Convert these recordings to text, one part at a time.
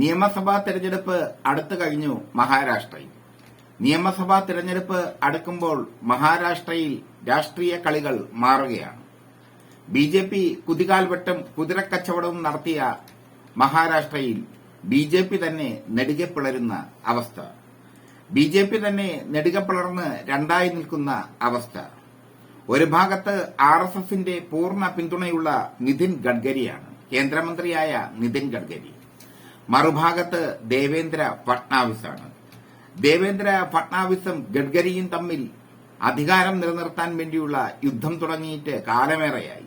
നിയമസഭാ തെരഞ്ഞെടുപ്പ് അടുത്തു കഴിഞ്ഞു മഹാരാഷ്ട്രയിൽ. നിയമസഭാ തെരഞ്ഞെടുപ്പ് അടുക്കുമ്പോൾ മഹാരാഷ്ട്രയിൽ രാഷ്ട്രീയ കളികൾ മാറുകയാണ്. ബി ജെ പി കുതികാൽവെട്ടും കുതിരക്കച്ചവടവും നടത്തിയ മഹാരാഷ്ട്രയിൽ ബി ജെ പി തന്നെ നെടുകെ പിളരുന്ന അവസ്ഥ. ബി ജെ പി തന്നെ നെടുകെ പിളർന്ന് രണ്ടായി നിൽക്കുന്ന അവസ്ഥ. ഒരു ഭാഗത്ത് ആർ എസ് എസിന്റെ പൂർണ പിന്തുണയുള്ള നിതിൻ ഗഡ്കരിയാണ്. കേന്ദ്രമന്ത്രിയായ നിതിൻ ഗഡ്കരി. മറുഭാഗത്ത് ദേവേന്ദ്ര ഫട്നാവിസാണ് ദേവേന്ദ്ര ഫട്നാവിസും ഗഡ്കരിയും തമ്മിൽ അധികാരം നിലനിർത്താൻ വേണ്ടിയുള്ള യുദ്ധം തുടങ്ങിയിട്ട് കാലമേറെയായി.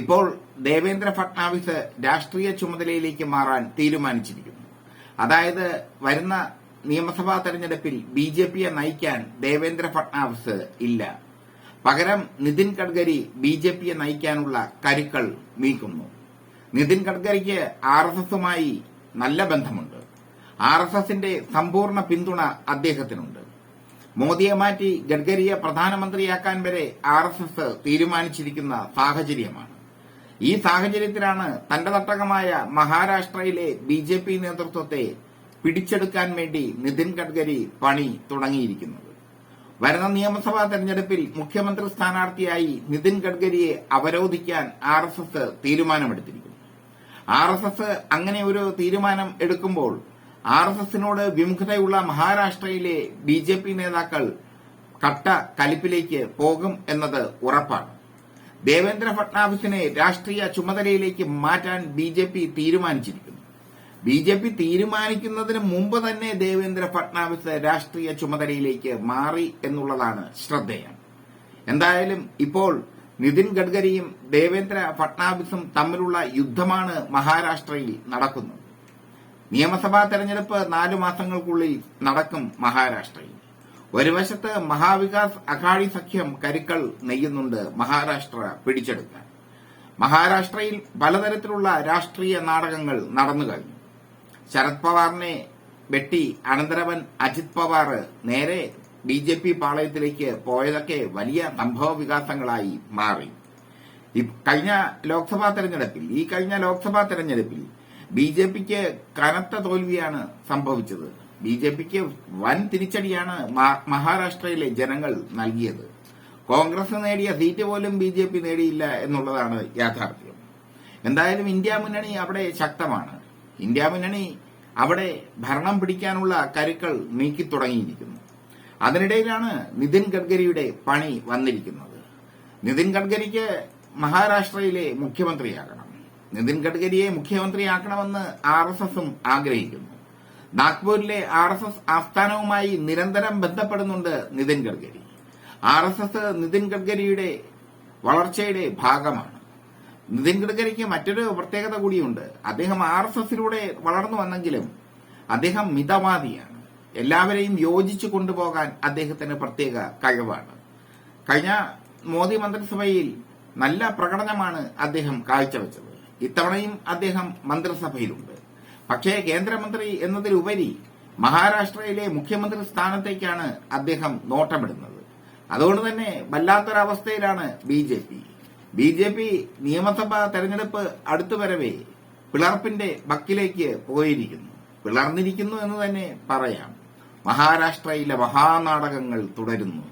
ഇപ്പോൾ ദേവേന്ദ്ര ഫട്നാവിസ് രാഷ്ട്രീയ ചുമതലയിലേക്ക് മാറാൻ തീരുമാനിച്ചിരിക്കുന്നു. അതായത് വരുന്ന നിയമസഭാ തെരഞ്ഞെടുപ്പിൽ ബി ജെ പിയെ നയിക്കാൻ ദേവേന്ദ്ര ഫട്നാവിസ് ഇല്ല. പകരം നിതിൻ ഗഡ്കരി ബി ജെ പിയെ നയിക്കാനുള്ള കരുക്കൾ നീക്കുന്നു. നിതിൻ ഗഡ്കരിക്ക് ആർ എസ് എസുമായി നല്ല ബന്ധമുണ്ട്. ആർ എസ് എസിന്റെ സമ്പൂർണ പിന്തുണ അദ്ദേഹത്തിനുണ്ട്. മോദിയെ മാറ്റി ഗഡ്കരിയെ പ്രധാനമന്ത്രിയാക്കാൻ വരെ ആർ എസ് എസ് തീരുമാനിച്ചിരിക്കുന്ന സാഹചര്യമാണ്. ഈ സാഹചര്യത്തിലാണ് തന്റെ തട്ടകമായ മഹാരാഷ്ട്രയിലെ ബി ജെ പി നേതൃത്വത്തെ പിടിച്ചെടുക്കാൻ വേണ്ടി നിതിൻ ഗഡ്കരി പണി തുടങ്ങിയിരിക്കുന്നത്. വരുന്ന നിയമസഭാ തെരഞ്ഞെടുപ്പിൽ മുഖ്യമന്ത്രി സ്ഥാനാർത്ഥിയായി നിതിൻ ഗഡ്കരിയെ അവരോധിക്കാൻ ആർ എസ് എസ് തീരുമാനമെടുത്തിരിക്കുന്നു. ആർ എസ് എസ് അങ്ങനെ ഒരു തീരുമാനം എടുക്കുമ്പോൾ ആർ എസ് എസിനോട് വിമുഖതയുള്ള മഹാരാഷ്ട്രയിലെ ബി ജെ പി നേതാക്കൾ കട്ട കലിപ്പിലേക്ക് പോകും എന്നത് ഉറപ്പാണ്. ദേവേന്ദ്ര ഫട്നാവിസിനെ രാഷ്ട്രീയ ചുമതലയിലേക്ക് മാറ്റാൻ ബി ജെ പി തീരുമാനിച്ചിരിക്കുന്നു. ബി ജെ പി തീരുമാനിക്കുന്നതിന് മുമ്പ് തന്നെ ദേവേന്ദ്ര ഫട്നാവിസ് രാഷ്ട്രീയ ചുമതലയിലേക്ക് മാറി എന്നുള്ളതാണ് ശ്രദ്ധേയം. എന്തായാലും ഇപ്പോൾ നിതിൻ ഗഡ്കരിയും ദേവേന്ദ്ര ഫട്നാവിസും തമ്മിലുള്ള യുദ്ധമാണ് മഹാരാഷ്ട്രയിൽ നടക്കുന്നത്. നിയമസഭാ തെരഞ്ഞെടുപ്പ് നാലു മാസങ്ങൾക്കുള്ളിൽ നടക്കും മഹാരാഷ്ട്രയിൽ. ഒരു വശത്ത് മഹാവികാസ് അഘാടി സഖ്യം കരുക്കൾ നെയ്യുന്നുണ്ട് മഹാരാഷ്ട്ര പിടിച്ചെടുക്കാൻ. മഹാരാഷ്ട്രയിൽ പലതരത്തിലുള്ള രാഷ്ട്രീയ നാടകങ്ങൾ നടന്നു കഴിഞ്ഞു. ശരത് പവാറിനെ വെട്ടി അനന്തരവൻ അജിത് പവാർ നേരെ ബി ജെ പി പാളയത്തിലേക്ക് പോയതൊക്കെ വലിയ സംഭവ വികാസങ്ങളായി മാറി. കഴിഞ്ഞ ലോക്സഭാ തെരഞ്ഞെടുപ്പിൽ ഈ കഴിഞ്ഞ ലോക്സഭാ തെരഞ്ഞെടുപ്പിൽ ബി ജെ പിക്ക് കനത്ത തോൽവിയാണ് സംഭവിച്ചത്. ബി ജെ പിക്ക് വൻ തിരിച്ചടിയാണ് മഹാരാഷ്ട്രയിലെ ജനങ്ങൾ നൽകിയത്. കോൺഗ്രസ് നേടിയ സീറ്റ് പോലും ബി ജെ പി നേടിയില്ല എന്നുള്ളതാണ് യാഥാർത്ഥ്യം. എന്തായാലും ഇന്ത്യ മുന്നണി അവിടെ ശക്തമാണ്. ഇന്ത്യ മുന്നണി അവിടെ ഭരണം പിടിക്കാനുള്ള കരുക്കൾ നീക്കി തുടങ്ങിയിരിക്കുന്നു. അതിനിടയിലാണ് നിതിൻ ഗഡ്കരിയുടെ പണി വന്നിരിക്കുന്നത്. നിതിൻ ഗഡ്കരിക്ക് മഹാരാഷ്ട്രയിലെ മുഖ്യമന്ത്രിയാകണം. നിതിൻ ഗഡ്കരിയെ മുഖ്യമന്ത്രിയാക്കണമെന്ന് ആർ എസ് എസും ആഗ്രഹിക്കുന്നു. നാഗ്പൂരിലെ ആർ എസ് എസ് ആസ്ഥാനവുമായി നിരന്തരം ബന്ധപ്പെടുന്നുണ്ട് Nitin Gadkari. R S S Nitin ഗഡ്കരിയുടെ വളർച്ചയുടെ ഭാഗമാണ്. നിതിൻ ഗഡ്കരിക്ക് മറ്റൊരു പ്രത്യേകത കൂടിയുണ്ട്. അദ്ദേഹം ആർ എസ് എസിലൂടെ വളർന്നു വന്നെങ്കിലും അദ്ദേഹം മിതവാദിയാണ്. എല്ലാവരെയും യോജിച്ചു കൊണ്ടുപോകാൻ അദ്ദേഹത്തിന് പ്രത്യേക കഴിവാണ്. കഴിഞ്ഞ മോദി മന്ത്രിസഭയിൽ നല്ല പ്രകടനമാണ് അദ്ദേഹം കാഴ്ചവെച്ചത്. ഇത്തവണയും അദ്ദേഹം മന്ത്രിസഭയിലുണ്ട്. പക്ഷേ കേന്ദ്രമന്ത്രി എന്നതിലുപരി മഹാരാഷ്ട്രയിലെ മുഖ്യമന്ത്രി സ്ഥാനത്തേക്കാണ് അദ്ദേഹം നോട്ടമിടുന്നത്. അതുകൊണ്ട് തന്നെ വല്ലാത്തൊരവസ്ഥയിലാണ് B J P. B J P നിയമസഭാ തെരഞ്ഞെടുപ്പ് അടുത്തു വരവേ പിളർപ്പിന്റെ ബക്കിലേക്ക് പോയിരിക്കുന്നു. പിളർന്നിരിക്കുന്നു എന്ന് തന്നെ പറയാം. മഹാരാഷ്ട്രയിലെ മഹാനാടകങ്ങൾ തുടരുന്നു.